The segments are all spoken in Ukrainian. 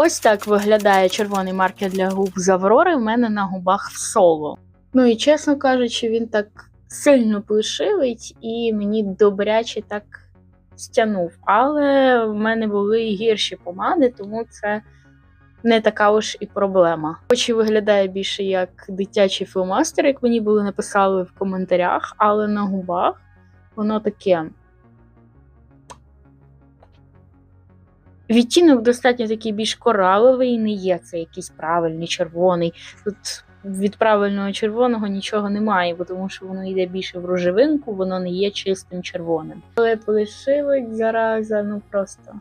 Ось так виглядає червоний маркер для губ з Аврори в мене на губах в соло. Ну і чесно кажучи, він так сильно плешивить і мені добряче так стягнув. Але в мене були і гірші помади, тому це не така уж і проблема. Хоч і виглядає більше як дитячий фломастер, як мені були написали в коментарях, але на губах воно таке. Відтінок достатньо такий більш кораловий, не є це якийсь правильний червоний. Тут від правильного червоного нічого немає, тому що воно йде більше в рожевинку, воно не є чистим червоним. Але плешивить зараза, ну просто.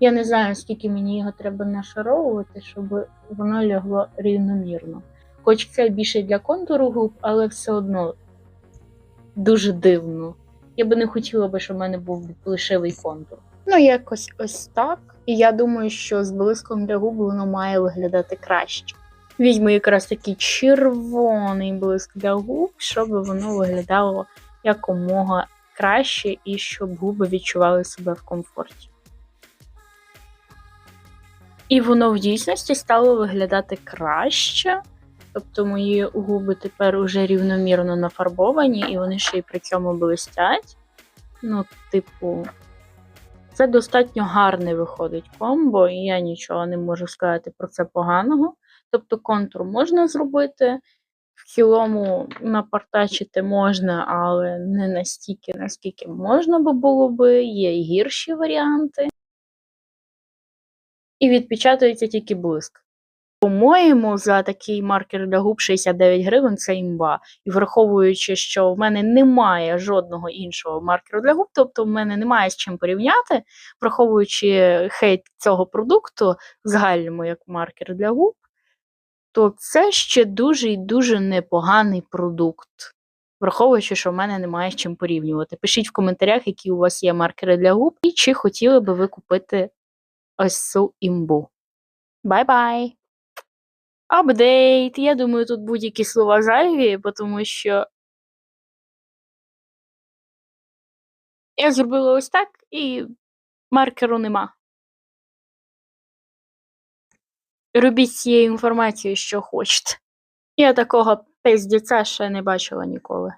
Я не знаю, скільки мені його треба нашаровувати, щоб воно лягло рівномірно. Хоч це більше для контуру губ, але все одно дуже дивно. Я би не хотіла би, щоб в мене був плешивий контур. Ну, якось ось так. І я думаю, що з блиском для губ воно має виглядати краще. Візьму якраз такий червоний блиск для губ, щоб воно виглядало якомога краще і щоб губи відчували себе в комфорті. І воно в дійсності стало виглядати краще. Тобто мої губи тепер уже рівномірно нафарбовані, і вони ще й при цьому блистять. Ну, типу, це достатньо гарне виходить комбо, і я нічого не можу сказати про це поганого. Тобто контур можна зробити, в цілому напартачити можна, але не настільки, наскільки можна би було би, є і гірші варіанти. І відпечатується тільки блиск. По-моєму, за такий маркер для губ 69 гривень це імба. І враховуючи, що в мене немає жодного іншого маркеру для губ, тобто в мене немає з чим порівняти, враховуючи хейт цього продукту в загальному як маркер для губ, то це ще дуже і дуже непоганий продукт. Враховуючи, що в мене немає з чим порівнювати. Пишіть в коментарях, які у вас є маркери для губ, і чи хотіли би ви купити ось цю імбу. Бай-бай! Апдейт. Я думаю, тут будь-які слова зайві, тому що я зробила ось так, і маркеру нема. Робіть цією інформацією, що хочете. Я такого пиздіця ще не бачила ніколи.